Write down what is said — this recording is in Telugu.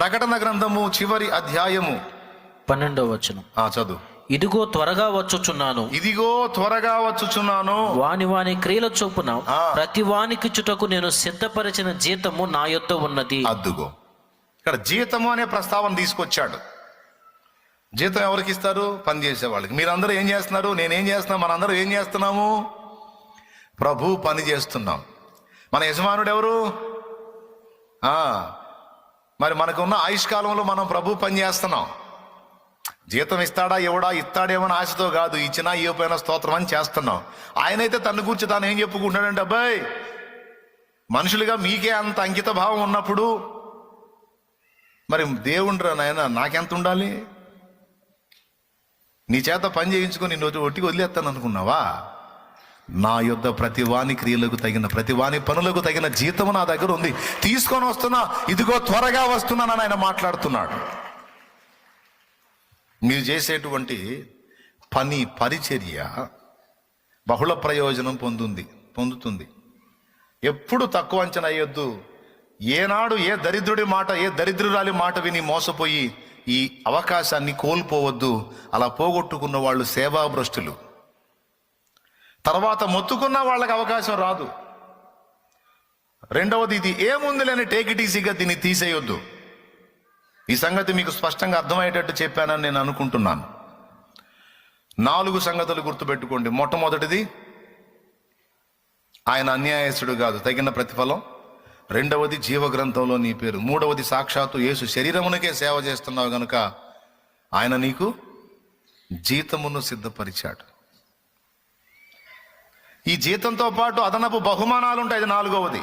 ప్రకటన గ్రంథము చివరి అధ్యాయము. పన్నెండవ వచనం. ఆ చదువు. ఇదిగో త్వరగా వచ్చుచున్నాను. ఇదిగో త్వరగా వచ్చుచున్నాను. వాని వాని క్రియల చొప్పున. ప్రతి వానికి చుటకు నేను సిద్ధపరిచిన జీతము నా యొద్ద ఉన్నది. అద్దుగో. ఇక్కడ జీతము అనే ప్రస్తావన తీసుకొచ్చాడు. జీతం ఎవరికి ఇస్తారు? పని చేసే వాళ్ళకి. మీరందరూ ఏం చేస్తున్నారు? నేనేం చేస్తున్నా? మనందరూ ఏం చేస్తున్నాము? ప్రభు పని చేస్తున్నాం. మన యజమానుడు ఎవరు? మరి మనకున్న ఆయుష్కాలంలో మనం ప్రభు పని చేస్తున్నాం. జీతం ఇస్తాడా ఎవడా ఇస్తాడేమని ఆశతో కాదు. ఇచ్చినా ఇవ్వపోయినా స్తోత్రం అని చేస్తున్నాం. ఆయనైతే తన గురించి తాను ఏం చెప్పుకుంటాడంటే అబ్బాయి మనుషులుగా మీకే అంత అంకిత భావం ఉన్నప్పుడు మరి దేవుండ్రా నాయన నాకెంత ఉండాలి? నీ చేత పని చేయించుకొని నిన్ను ఒట్టికి వదిలేస్తాను అనుకున్నావా నా యొద్ద ప్రతి వాని క్రియలకు తగిన ప్రతి వాని పనులకు తగిన జీతం నా దగ్గర ఉంది. తీసుకొని వస్తున్నా ఇదిగో త్వరగా వస్తున్నానని ఆయన మాట్లాడుతున్నాడు. మీరు చేసేటువంటి పని పరిచర్య బహుళ ప్రయోజనం పొందుంది పొందుతుంది. ఎప్పుడు తక్కువ అంచనా అయ్యొద్దు ఏనాడు ఏ దరిద్రుడి మాట ఏ దరిద్రురాలి మాట విని మోసపోయి ఈ అవకాశాన్ని కోల్పోవద్దు. అలా పోగొట్టుకున్న వాళ్ళు సేవాభ్రష్టులు. తర్వాత మొత్తుకున్న వాళ్ళకి అవకాశం రాదు. రెండవది ఇది ఏముంది లేని టేకిటీసీగా దీన్ని తీసేయొద్దు. ఈ సంగతి మీకు స్పష్టంగా అర్థమయ్యేటట్టు చెప్పానని నేను అనుకుంటున్నాను. నాలుగు సంగతులు గుర్తుపెట్టుకోండి. మొట్టమొదటిది ఆయన అన్యాయస్తుడు కాదు తగిన ప్రతిఫలం. రెండవది జీవగ్రంథంలో నీ పేరు. మూడవది సాక్షాత్తు యేసు శరీరమునకే సేవ చేస్తున్నావు గనుక ఆయన నీకు జీతమును సిద్ధపరిచాడు. ఈ జీతంతో పాటు అదనపు బహుమానాలు ఉంటాయి ఇది నాలుగవది.